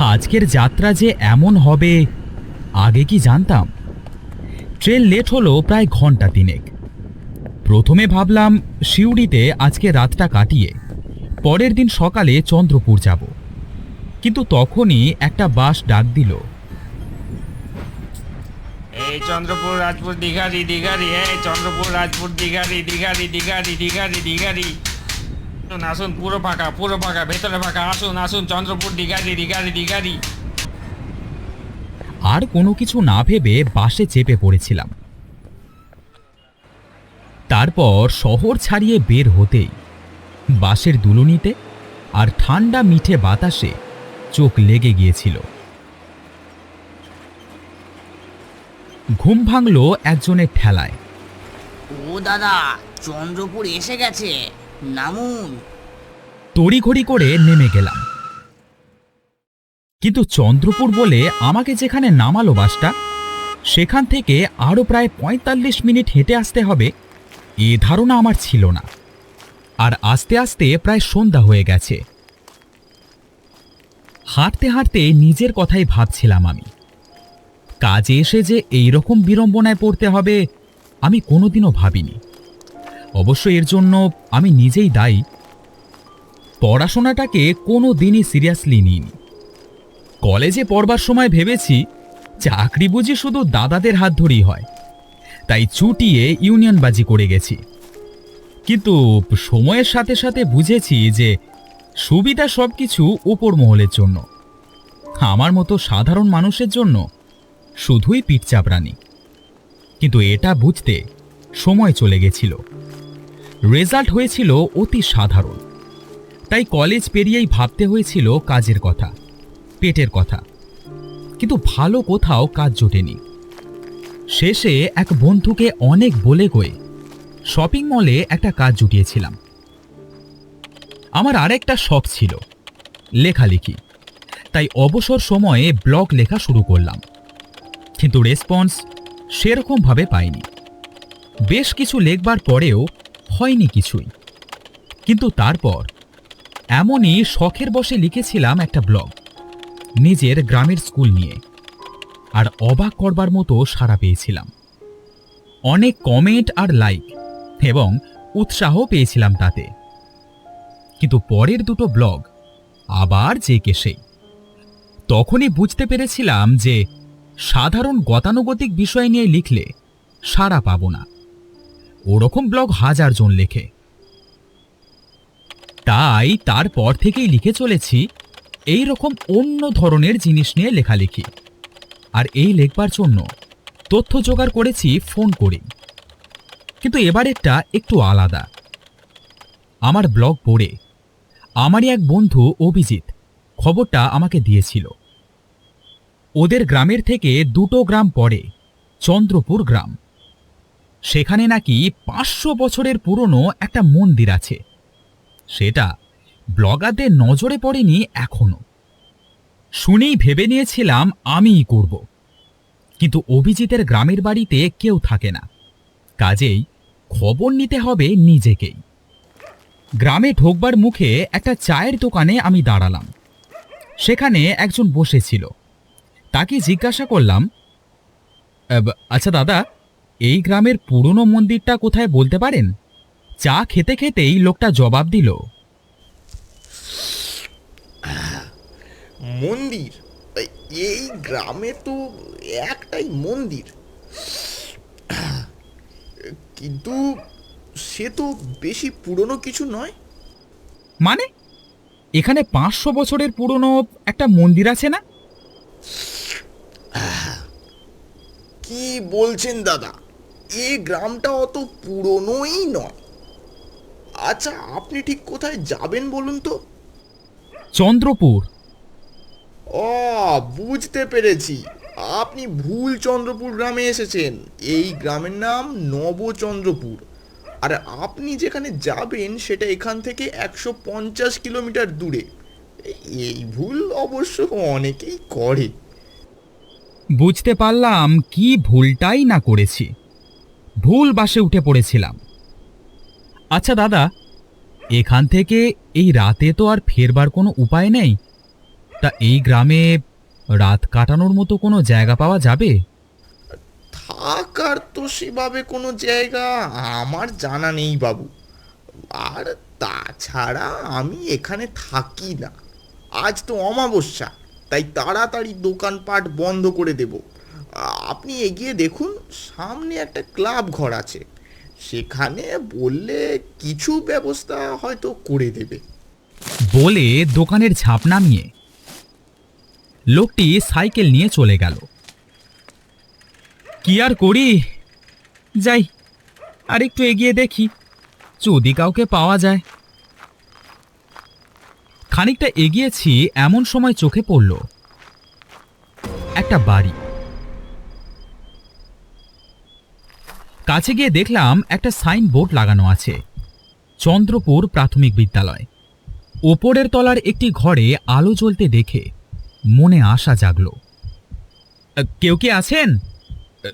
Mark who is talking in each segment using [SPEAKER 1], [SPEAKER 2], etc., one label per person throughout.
[SPEAKER 1] আজকের যাত্রা যে এমন হবে, আগে কি জানতাম? ট্রেন লেট হলো প্রায় ঘণ্টা তিনেক। প্রথমে ভাবলাম, সিউড়িতে আজকে রাতটা কাটিয়ে পরের দিন সকালে চন্দ্রপুর যাব। কিন্তু তখনই একটা বাস ডাক দিল।
[SPEAKER 2] এই চন্দ্রপুর, রাজপুর, দিঘারি দিঘারি, এই চন্দ্রপুর, রাজপুর, দিঘারি দিঘারি দিঘারি দিঘারি দিঘারি। আসুন আসুন পুরো ফাঁকা পুরো ফাঁকা ভেতরে ফাঁকা আসুন আসুন চন্দ্রপুর দিঘারি দিঘারি দিঘারি
[SPEAKER 1] আর কোনো কিছু না ভেবে বাসে চেপে পড়েছিলাম। তারপর শহর ছাড়িয়ে বের হতেই বাসের দুলুনিতে আর ঠান্ডা মিঠে বাতাসে চোখ লেগে গিয়েছিল। ঘুম ভাঙল একজনের ঠেলায়।
[SPEAKER 3] ও দাদা চন্দ্রপুর এসে গেছে। নামুন।
[SPEAKER 1] তড়িঘড়ি করে নেমে গেলাম। কিন্তু চন্দ্রপুর বলে আমাকে যেখানে নামালো বাসটা, সেখান থেকে আরও প্রায় পঁয়তাল্লিশ মিনিট হেঁটে আসতে হবে, এ ধারণা আমার ছিল না। আর আস্তে আস্তে প্রায় সন্ধ্যা হয়ে গেছে। হাঁটতে হাঁটতে নিজের কথাই ভাবছিলাম আমি। কাজে এসে যে এই রকম বিড়ম্বনায় পড়তে হবে, আমি কোনোদিনও ভাবিনি। অবশ্য এর জন্য আমি নিজেই দায়ী। পড়াশোনাটাকে কোনো দিনই সিরিয়াসলি নিইনি। কলেজে পড়বার সময় ভেবেছি চাকরি বুঝি শুধু দাদাদের হাত ধরেই হয়। তাই চুটিয়ে ইউনিয়নবাজি করে গেছি। কিন্তু সময়ের সাথে সাথে বুঝেছি যে সুবিধা সবকিছু উপর মহলের জন্য। আমার মতো সাধারণ মানুষের জন্য শুধুই পিঠ চাপড়ানি। কিন্তু এটা বুঝতে সময় চলে গেছিল। রেজাল্ট হয়েছিল অতি সাধারণ। তাই কলেজ পেরিয়েই ভাবতে হয়েছিল কাজের কথা, পেটের কথা। কিন্তু ভালো কোথাও কাজ জোটেনি। শেষে এক বন্ধুকে অনেক বলে গয়ে শপিং মলে একটা কাজ জুটিয়েছিলাম। আমার আরেকটা শখ ছিল, লেখালেখি। তাই অবসর সময়ে ব্লগ লেখা শুরু করলাম। কিন্তু রেসপন্স সেরকমভাবে পাইনি। বেশ কিছু লেখবার পরেও হয়নি কিছুই। কিন্তু তারপর এমনই শখের বসে লিখেছিলাম একটা ব্লগ নিজের গ্রামের স্কুল নিয়ে আর অবাক করবার মতো সাড়া পেয়েছিলাম। অনেক কমেন্ট আর লাইক এবং উৎসাহ পেয়েছিলাম তাতে। কিন্তু পরের দুটো ব্লগ আবার যে কে সেই। তখনই বুঝতে পেরেছিলাম যে সাধারণ গতানুগতিক বিষয় নিয়ে লিখলে সাড়া পাব না। ওরকম ব্লগ হাজার জন লেখে। তাই তারপর থেকেই লিখে চলেছি এই রকম অন্য ধরনের জিনিস নিয়ে লেখালেখি। আর এই লেখবার জন্য তথ্য জোগাড় করেছি, ফোন করেই। কিন্তু এবারেরটা একটু আলাদা। আমার ব্লগ পড়ে আমারই এক বন্ধু অভিজিৎ খবরটা আমাকে দিয়েছিল। ওদের গ্রামের থেকে দুটো গ্রাম পরে চন্দ্রপুর গ্রাম। সেখানে নাকি পাঁচশো বছরের পুরনো একটা মন্দির আছে। সেটা ব্লগারদের নজরে পড়েনি এখনও। শুনেই ভেবে নিয়েছিলাম আমিই করব। কিন্তু অভিজিতের গ্রামের বাড়িতে কেউ থাকে না। কাজেই খবর নিতে হবে নিজেকেই। গ্রামে ঢোকবার মুখে একটা চায়ের দোকানে আমি দাঁড়ালাম। সেখানে একজন বসেছিল। তাকে জিজ্ঞাসা করলাম আচ্ছা দাদা এই গ্রামের পুরনো মন্দিরটা কোথায় বলতে পারেন? চা খেতে খেতেই লোকটা জবাব দিল।
[SPEAKER 4] মন্দির? এই গ্রামে তো একটাই মন্দির। কিন্তু সে তো বেশি পুরনো কিছু নয়।
[SPEAKER 1] মানে? এখানে পাঁচশো বছরের পুরনো একটা মন্দির আছে না?
[SPEAKER 4] কি বলছেন দাদা? এই গ্রামটা অত পুরনোই নয়। আচ্ছা আপনি ঠিক কোথায় যাবেন বলুন তো?
[SPEAKER 1] চন্দ্রপুর।
[SPEAKER 4] ও বুঝতে পেরেছি। আপনি ভুল চন্দ্রপুর গ্রামে এসেছেন। এই গ্রামের নাম নবচন্দ্রপুর। আর আপনি যেখানে যাবেন সেটা এখান থেকে একশো পঞ্চাশ কিলোমিটার দূরে। এই ভুল অবশ্য অনেকেই করে।
[SPEAKER 1] বুঝতে পারলাম কি ভুলটাই না করেছি। ভুল বাসে উঠে পড়েছিলাম। আচ্ছা দাদা, এখান থেকে এই রাতে তো আর ফেরবার কোনো উপায় নেই? তা এই গ্রামে রাত কাটানোর মতো কোনো জায়গা পাওয়া যাবে?
[SPEAKER 4] থাকার তো সেভাবে কোনো জায়গা, আমার জানা নেই বাবু। আর তাছাড়া আমি এখানে থাকি না। আজ তো অমাবস্যা, তাই তাড়াতাড়ি দোকানপাট বন্ধ করে দেব। আপনি এগিয়ে দেখুন, সামনে একটা ক্লাব ঘর আছে। সেখানে বললে কিছু ব্যবস্থা হয়তো করে দেবে।
[SPEAKER 1] বলে দোকানের ঝাঁপ নামিয়ে লোকটি সাইকেল নিয়ে চলে গেল। কি আর করি? যাই আর একটু এগিয়ে দেখি, যদি কাউকে পাওয়া যায়। খানিকটা এগিয়েছি, এমন সময় চোখে পড়ল একটা বাড়ি। কাছে গিয়ে দেখলাম একটা সাইন বোর্ড লাগানো আছে। চন্দ্রপুর প্রাথমিক বিদ্যালয়। ওপরের তলার একটি ঘরে আলো জ্বলতে দেখে মনে আশা জাগল। কেউ কি আছেন?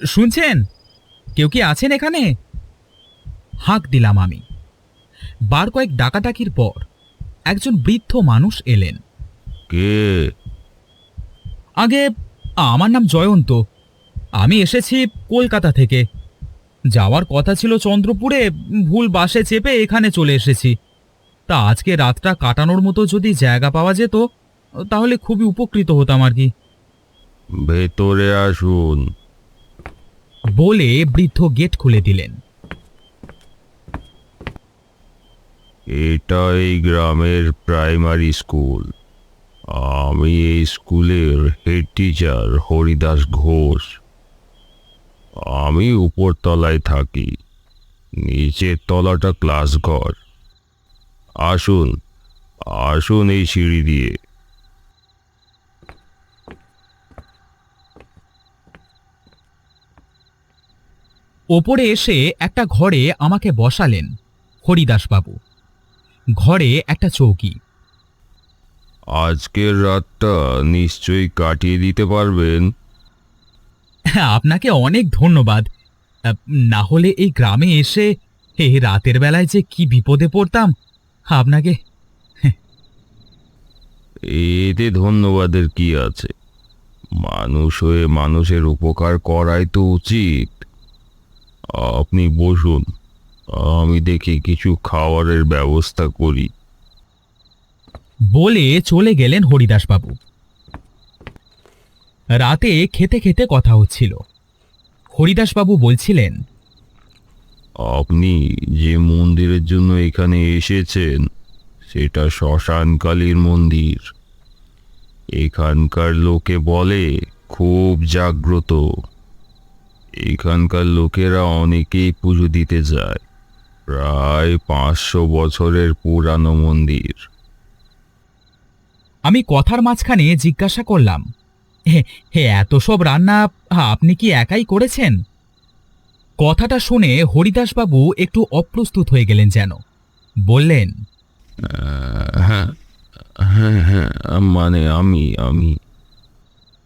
[SPEAKER 1] শুনছেন? কেউ কি আছেন এখানে? হাঁক দিলাম আমি। বার কয়েক ডাকাডাকির পর একজন বৃদ্ধ মানুষ এলেন।
[SPEAKER 5] কে?
[SPEAKER 1] আগে আমার নাম জয়ন্ত। আমি এসেছি কলকাতা থেকে। যাওয়ার কথা ছিল চন্দ্রপুরে ভুল বাসে চেপে এখানে চলে এসেছি। তা আজকে রাতটা কাটানোর মতো যদি জায়গা পাওয়া যেত তাহলে খুবই উপকৃত হতাম আর কি।
[SPEAKER 5] ভেতরে আসুন।
[SPEAKER 1] বলে বৃদ্ধ গেট খুলে দিলেন।
[SPEAKER 5] এটা এই গ্রামের প্রাইমারি স্কুল। আমি এই স্কুলের হেড টিচার হরিদাস ঘোষ। আমি উপর তলায় থাকি নিচের তলাটা ক্লাস ঘর। আসুন আসুন এই সিঁড়ি দিয়ে।
[SPEAKER 1] ওপরে এসে একটা ঘরে আমাকে বসালেন হরিদাসবাবু। ঘরে একটা চৌকি।
[SPEAKER 5] আজকের রাতটা নিশ্চয়ই কাটিয়ে দিতে পারবেন?
[SPEAKER 1] আপনাকে অনেক ধন্যবাদ। না হলে এই গ্রামে এসে এই রাতের বেলায় যে কি বিপদে পড়তাম আপনাকে
[SPEAKER 5] এতে ধন্যবাদের কি আছে? মানুষ হয়ে মানুষের উপকার করাই তো উচিত। আপনি বসুন আমি দেখি কিছু খাওয়ারের ব্যবস্থা করি।
[SPEAKER 1] বলে চলে গেলেন হরিদাসবাবু। রাতে খেতে খেতে কথা হচ্ছিল। হরিদাসবাবু বলছিলেন
[SPEAKER 5] আপনি যে মন্দিরের জন্য এখানে এসেছেন সেটা শ্মশানকালীর মন্দির। এখানকার লোকে বলে খুব জাগ্রত। এখানকার লোকেরা অনেকেই পুজো দিতে যায়। প্রায় পাঁচশো বছরের পুরানো মন্দির।
[SPEAKER 1] আমি কথার মাঝখানে জিজ্ঞাসা করলাম হে হে এত সব রান্না আপনি কি একাই করেছেন? কথাটা শুনে হরিদাসবাবু একটু অপ্রস্তুত হয়ে গেলেন যেন। বললেন
[SPEAKER 5] হ্যাঁ হ্যাঁ হ্যাঁ মানে আমি আমি।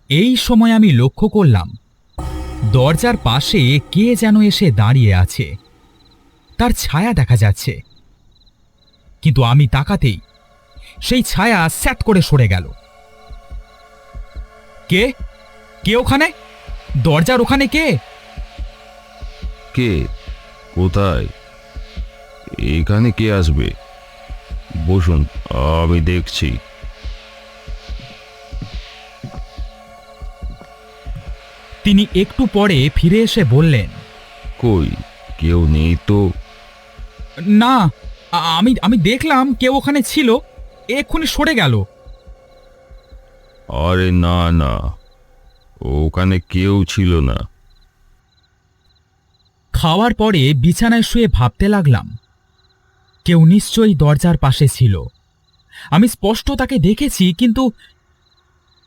[SPEAKER 1] এই সময় আমি লক্ষ্য করলাম দরজার পাশে কে যেন এসে দাঁড়িয়ে আছে। তার ছায়া দেখা যাচ্ছে। কিন্তু আমি তাকাতেই সেই ছায়া স্যাট করে সরে গেল। কে? কে ওখানে? দরজার ওখানে কে?
[SPEAKER 5] কে? কোথায়? এখানে কে আসবে? বসুন আমি দেখছি।
[SPEAKER 1] তিনি একটু পরে ফিরে এসে বললেন
[SPEAKER 5] কই? কেউ নেই তো?
[SPEAKER 1] না আমি আমি দেখলাম কেউ ওখানে ছিল এক্ষুনি সরে গেল।
[SPEAKER 5] আরে না না। ওখানে কেউ ছিল না।
[SPEAKER 1] খাওয়ার পরে বিছানায় শুয়ে ভাবতে লাগলাম, কেউ নিশ্চয়ই দরজার পাশে ছিল। আমি স্পষ্ট তাকে দেখেছি, কিন্তু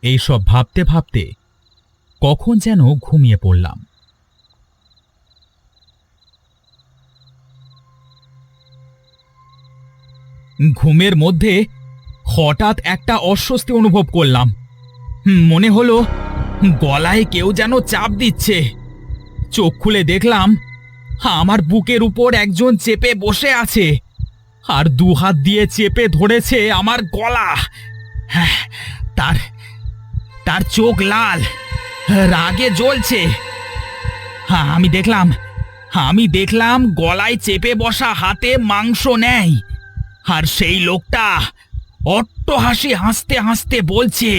[SPEAKER 1] এইসব ভাবতে ভাবতে কখন যেন ঘুমিয়ে পড়লাম। ঘুমের মধ্যে হঠাৎ একটা অস্বস্তি অনুভব করলাম। মনে হলো গলায় কেউ যেন চাপ দিচ্ছে। চোখ খুলে দেখলাম আমার বুকের উপর একজন চেপে বসে আছে আর দু হাত দিয়ে চেপে ধরেছে আমার গলা। হ্যাঁ, তার তার চোখ লাল রাগে জ্বলছে। হ্যাঁ আমি দেখলাম আমি দেখলাম গলায় চেপে বসা হাতে মাংস নেয় আর সেই লোকটা অট্ট হাসি হাসতে হাসতে বলছে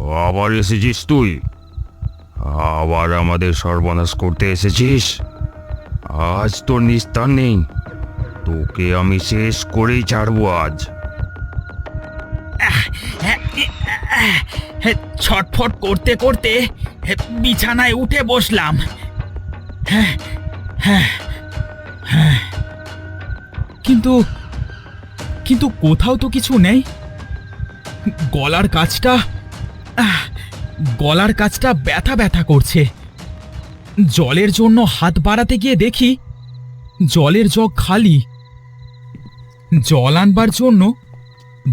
[SPEAKER 5] আবার এসেছিস তুই? আবার আমাদের সর্বনাশ করতে এসেছিস? আজ তোর নিস্তার নেই। তোকে আমি শেষ করেই ছাড়বো আজ।
[SPEAKER 1] ছটফট করতে করতে বিছানায় উঠে বসলাম। কিন্তু কিন্তু কোথাও তো কিছু নেই। গলার কাজটা গলার কাজটা ব্যথা ব্যথা করছে। জলের জন্য হাত বাড়াতে গিয়ে দেখি জলের জগ খালি। জল আনবার জন্য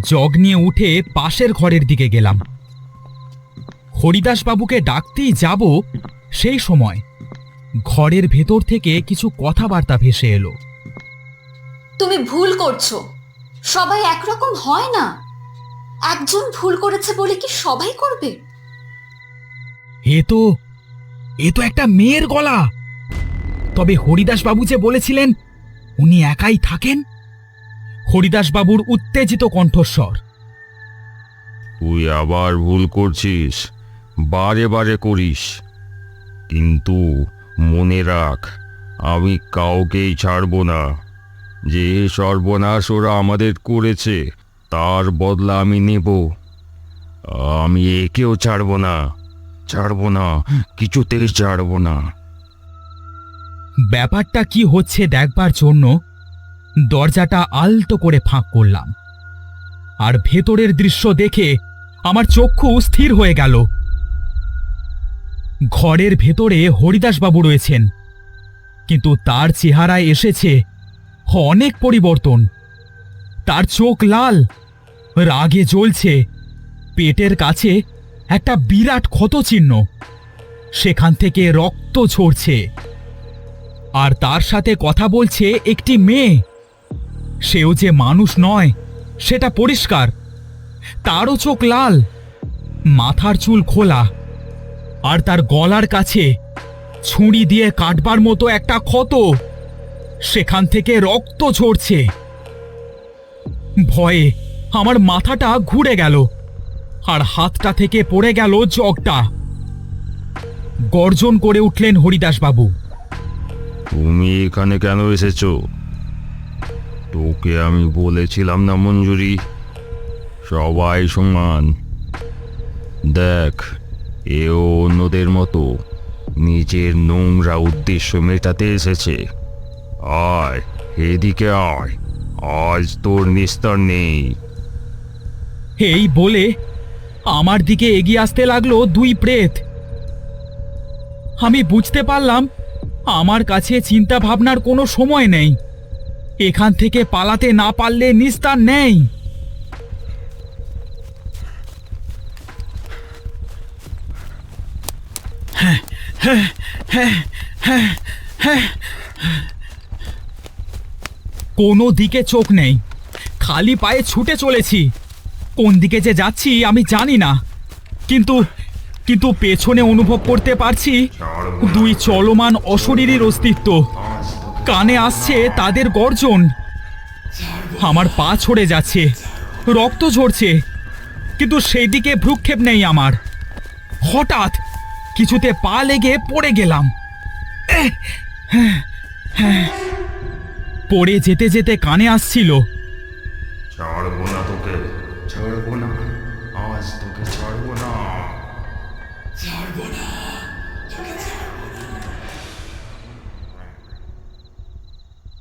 [SPEAKER 1] জগ নিয়ে উঠে পাশের ঘরের দিকে গেলাম। হরিদাসবাবুকে ডাকতেই যাব সেই সময় ঘরের ভেতর থেকে কিছু কথাবার্তা ভেসে এলো।
[SPEAKER 6] তুমি ভুল করছ। সবাই একরকম হয় না। একজন ভুল করেছে বলে কি সবাই করবে?
[SPEAKER 1] এ তো এ তো একটা মেয়ের গলা। তবে হরিদাস বাবু যে বলেছিলেন উনি একাই থাকেন? হরিদাস বাবুর উত্তেজিত কণ্ঠস্বর।
[SPEAKER 5] তুই আবার ভুল করছিস বারে বারে করিস। কিন্তু মনে রাখ আমি কাউকেই ছাড়বো না। যে সর্বনাশ ওরা আমাদের করেছে তার বদলা আমি নেব। আমি একেও ছাড়বো না ছাড়বো না, কিছুতেই ছাড়বো না।
[SPEAKER 1] ব্যাপারটা কি হচ্ছে দেখবার জন্য দরজাটা আলতো করে ফাঁক করলাম। আর ভেতরের দৃশ্য দেখে আমার চক্ষু স্থির হয়ে গেল। ঘরের ভেতরে হরিদাসবাবু রয়েছেন, কিন্তু তার চেহারায় এসেছে অনেক পরিবর্তন। তার চোখ লাল, রাগে জ্বলছে। পেটের কাছে একটা বিরাট ক্ষতচিহ্ন। সেখান থেকে রক্ত ঝরছে। আর তার সাথে কথা বলছে একটি মেয়ে। সেও যে মানুষ নয়, সেটা পরিষ্কার। তারও চোখ লাল, মাথার চুল খোলা। আর তার গলার কাছে ছুরি দিয়ে কাটবার মতো একটা ক্ষত। সেখান থেকে রক্ত ঝরছে। ভয়ে আমার মাথাটা ঘুরে গেল আর হাতটা থেকে পড়ে গেল জগটা। গর্জন করে উঠলেন হরিদাসবাবু।
[SPEAKER 5] তুমি এখানে কেন এসেছ? তোকে আমি বলেছিলাম না, মঞ্জুরি। সবাই সমান। দেখ, এও অন্যদের মতো নিজের নোংরা উদ্দেশ্য মেটাতে এসেছে। আয়, এদিকে আয়। আজ তোর নিস্তার নেই।
[SPEAKER 1] এই বলে আমার দিকে এগিয়ে আসতে লাগল দুই প্রেত। আমি বুঝতে পারলাম আমার কাছে চিন্তা ভাবনার কোনো সময় নেই। এখান থেকে পালাতে না পারলে নিস্তার নেই। কোনো দিকে চোখ নেই। খালি পায়ে ছুটে চলেছি। কোন দিকে যে যাচ্ছি আমি জানি না। কিন্তু কিন্তু পেছনে অনুভব করতে পারছি দুই চলমান অশরীরীর অস্তিত্ব। কানে আসছে তাদের গর্জন। আমার পা ছড়ে যাচ্ছে রক্ত ঝরছে কিন্তু সেই দিকে ভ্রুক্ষেপ নেই আমার। হঠাৎ কিছুতে পা লেগে পড়ে গেলাম। হ্যাঁ, হ্যাঁ। পড়ে যেতে যেতে কানে আসছিল।
[SPEAKER 5] ছাড়বো না তোকে ছাড়বো না আজ তোকে ছাড়বো না।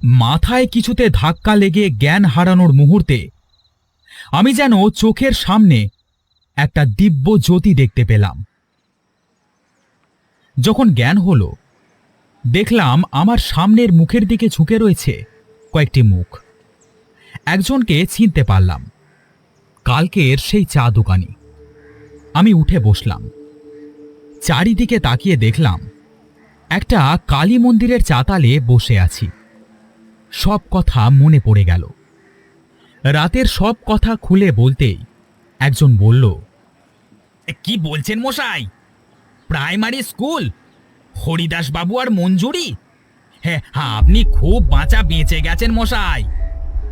[SPEAKER 1] মাথায় কিছুতে ধাক্কা লেগে জ্ঞান হারানোর মুহূর্তে আমি যেন চোখের সামনে একটা দিব্য জ্যোতি দেখতে পেলাম। যখন জ্ঞান হলো দেখলাম আমার সামনের মুখের দিকে ঝুঁকে রয়েছে। কয়েকটি মুখ। একজনকে চিনতে পারলাম। কালকের সেই চা দোকানি। আমি উঠে বসলাম। চারিদিকে তাকিয়ে দেখলাম, একটা কালী মন্দিরের চাতালে বসে আছি। সব কথা মনে পড়ে গেল। রাতের সব কথা খুলে বলতেই একজন বলল, কি বলছেন মশাই? Primary school? হরিদাসবাবু আর মঞ্জুরি? হ্যাঁ আপনি খুব বাঁচা বেঁচে গেছেন মশাই।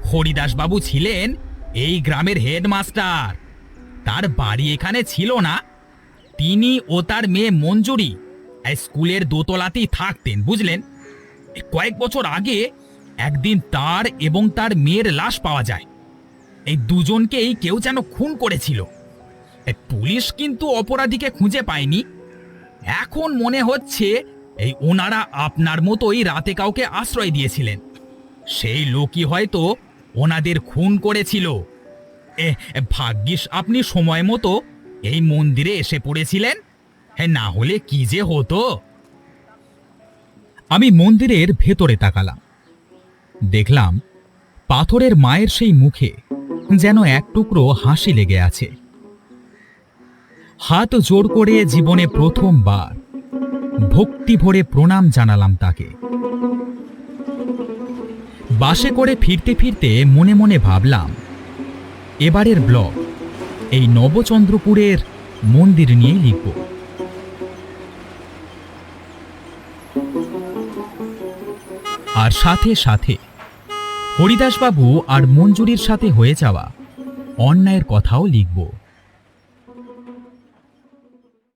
[SPEAKER 1] হরিদাস বাবু ছিলেন এই গ্রামের হেডমাস্টার। তার বাড়ি এখানে ছিল না। তিনি ও তার মেয়ে মঞ্জুরি স্কুলের দোতলাতেই থাকতেন, বুঝলেন? কয়েক বছর আগে একদিন তার এবং তার মেয়ের লাশ পাওয়া যায়। এই দুজনকেই কেউ যেন খুন করেছিল। পুলিশ কিন্তু অপরাধীকে খুঁজে পায়নি। এখন মনে হচ্ছে এই ওনারা আপনার মতোই রাতে কাউকে আশ্রয় দিয়েছিলেন। সেই লোকই হয়তো ওনাদের খুন করেছিল। এ ভাগ্যিস আপনি সময় মতো এই মন্দিরে এসে পড়েছিলেন। হ্যাঁ না হলে কি যে হতো। আমি মন্দিরের ভেতরে তাকালাম। দেখলাম পাথরের মায়ের সেই মুখে যেন এক টুকরো হাসি লেগে আছে। হাত জোর করে জীবনে প্রথমবার ভক্তি ভরে প্রণাম জানালাম তাকে। বাসে করে ফিরতে ফিরতে মনে মনে ভাবলাম, এবারের ব্লগ এই নবচন্দ্রপুরের মন্দির নিয়ে লিখব। আর সাথে সাথে হরিদাসবাবু আর মঞ্জুরির সাথে হয়ে যাওয়া অন্যায়ের কথাও লিখব।